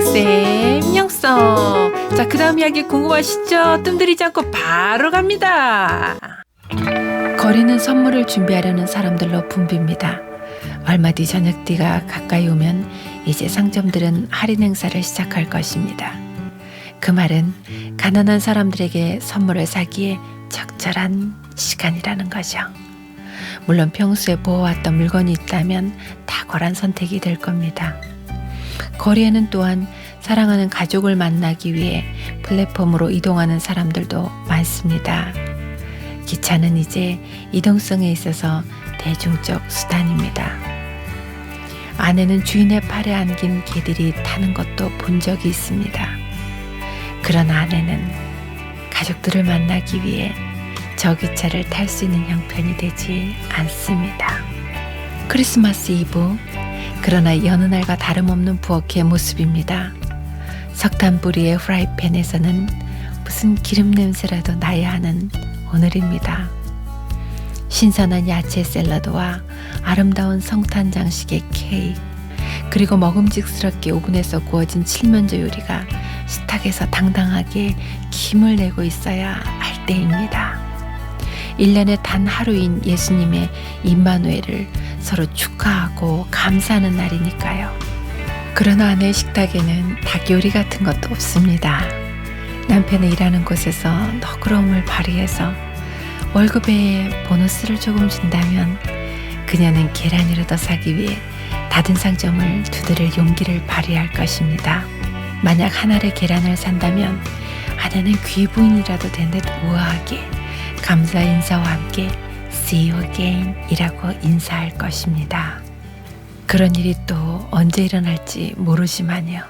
쌤 영써 자 그 다음 이야기 궁금하시죠? 뜸들이지 않고 바로 갑니다. 거리는 선물을 준비하려는 사람들로 붐빕니다. 얼마 뒤 저녁띠가 가까이 오면 이제 상점들은 할인 행사를 시작할 것입니다. 그 말은 가난한 사람들에게 선물을 사기에 적절한 시간이라는 거죠. 물론 평소에 보아왔던 물건이 있다면 탁월한 선택이 될 겁니다. 거리에는 또한 사랑하는 가족을 만나기 위해 플랫폼으로 이동하는 사람들도 많습니다. 기차는 이제 이동성에 있어서 대중적 수단입니다. 아내는 주인의 팔에 안긴 개들이 타는 것도 본 적이 있습니다. 그러나 아내는 가족들을 만나기 위해 저 기차를 탈 수 있는 형편이 되지 않습니다. 크리스마스 이브 그러나 여느 날과 다름없는 부엌의 모습입니다. 석탄 뿌리의 프라이팬에서는 무슨 기름 냄새라도 나야 하는 오늘입니다. 신선한 야채 샐러드와 아름다운 성탄 장식의 케이크, 그리고 먹음직스럽게 오븐에서 구워진 칠면조 요리가 식탁에서 당당하게 김을 내고 있어야 할 때입니다. 1년에 단 하루인 예수님의 임마누엘을 서로 축하하고 감사하는 날이니까요. 그러나 아내 식탁에는 닭 요리 같은 것도 없습니다. 남편의 일하는 곳에서 너그러움을 발휘해서 월급에 보너스를 조금 준다면 그녀는 계란이라도 사기 위해 닫은 상점을 두드릴 용기를 발휘할 것입니다. 만약 한 알의 계란을 산다면 아내는 귀부인이라도 된 듯 우아하게 감사 인사와 함께 See you again 이라고 인사할 것입니다. 그런 일이 또 언제 일어날지 모르지만요.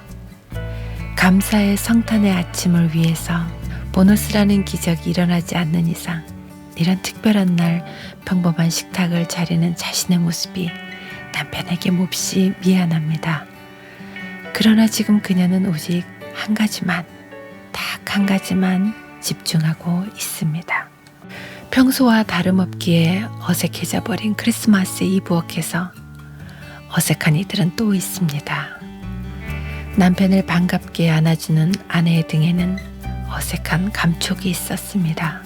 감사의 성탄의 아침을 위해서 보너스라는 기적이 일어나지 않는 이상 이런 특별한 날 평범한 식탁을 차리는 자신의 모습이 남편에게 몹시 미안합니다. 그러나 지금 그녀는 오직 한 가지만, 딱 한 가지만 집중하고 있습니다. 평소와 다름없기에 어색해져 버린 크리스마스 이브워크에서 어색한 이들은 또 있습니다. 남편을 반갑게 안아주는 아내의 등에는 어색한 감촉이 있었습니다.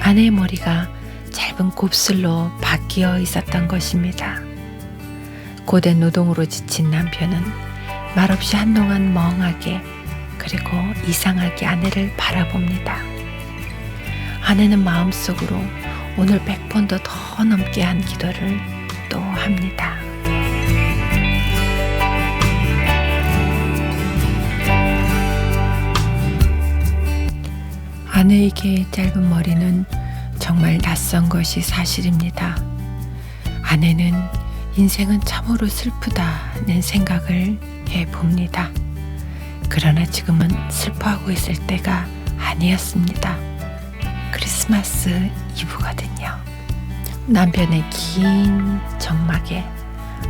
아내의 머리가 짧은 곱슬로 바뀌어 있었던 것입니다. 고된 노동으로 지친 남편은 말없이 한동안 멍하게 그리고 이상하게 아내를 바라봅니다. 아내는 마음속으로 오늘 100번도 더 넘게 한 기도를 또 합니다. 아내에게 짧은 머리는 정말 낯선 것이 사실입니다. 아내는 인생은 참으로 슬프다는 생각을 해 봅니다. 그러나 지금은 슬퍼하고 있을 때가 아니었습니다. 크리스마스 이브거든요. 남편의 긴 정막에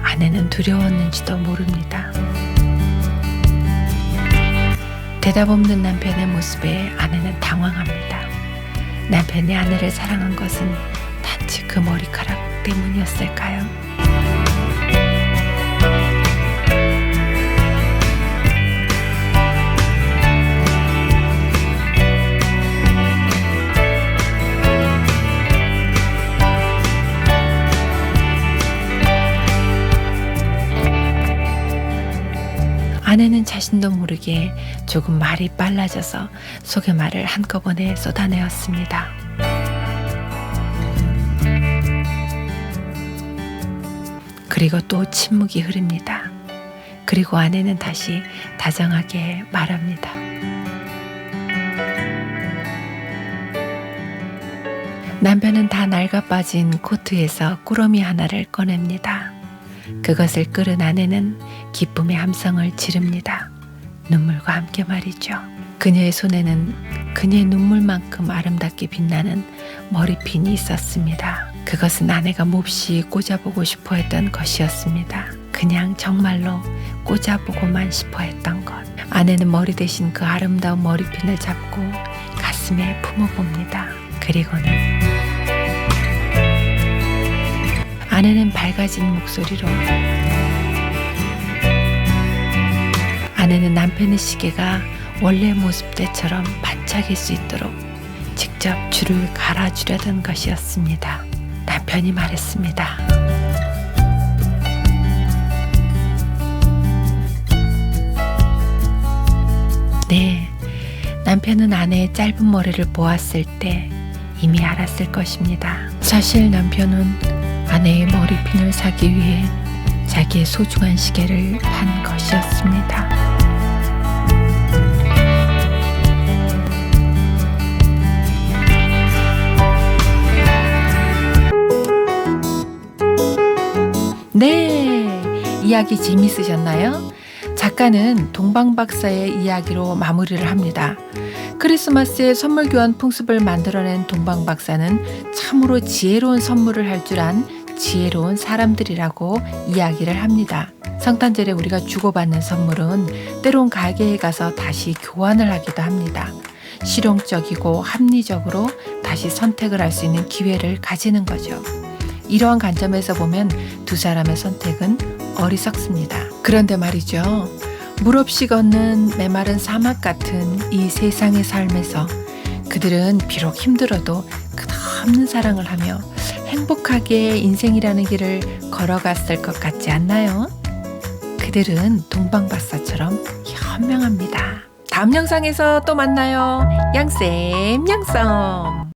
아내는 두려웠는지도 모릅니다. 대답 없는 남편의 모습에 아내는 당황합니다. 남편이 아내를 사랑한 것은 단지 그 머리카락 때문이었을까요? 아내는 자신도 모르게 조금 말이 빨라져서 속의 말을 한꺼번에 쏟아내었습니다. 그리고 또 침묵이 흐릅니다. 그리고 아내는 다시 다정하게 말합니다. 남편은 다 낡아 빠진 코트에서 꾸러미 하나를 꺼냅니다. 그것을 끌은 아내는 기쁨의 함성을 지릅니다. 눈물과 함께 말이죠. 그녀의 손에는 그녀의 눈물만큼 아름답게 빛나는 머리핀이 있었습니다. 그것은 아내가 몹시 꽂아보고 싶어 했던 것이었습니다. 그냥 정말로 꽂아보고만 싶어 했던 것. 아내는 머리 대신 그 아름다운 머리핀을 잡고 가슴에 품어봅니다. 그리고는 아내는 밝아진 목소리로 아내는 남편의 시계가 원래 모습대처럼 반짝일 수 있도록 직접 줄을 갈아주려던 것이었습니다. 남편이 말했습니다. 네, 남편은 아내의 짧은 머리를 보았을 때 이미 알았을 것입니다. 사실 남편은 아내의 머리핀을 사기 위해 자기의 소중한 시계를 판 것이었습니다. 네, 이야기 재밌으셨나요? 작가는 동방박사의 이야기로 마무리를 합니다. 크리스마스에 선물 교환 풍습을 만들어낸 동방박사는 참으로 지혜로운 선물을 할 줄 안 지혜로운 사람들이라고 이야기를 합니다. 성탄절에 우리가 주고받는 선물은 때론 가게에 가서 다시 교환을 하기도 합니다. 실용적이고 합리적으로 다시 선택을 할 수 있는 기회를 가지는 거죠. 이러한 관점에서 보면 두 사람의 선택은 어리석습니다. 그런데 말이죠. 물 없이 걷는 메마른 사막 같은 이 세상의 삶에서 그들은 비록 힘들어도 끝없는 사랑을 하며 행복하게 인생이라는 길을 걸어갔을 것 같지 않나요? 그들은 동방박사처럼 현명합니다. 다음 영상에서 또 만나요. 양쌤, 양썸.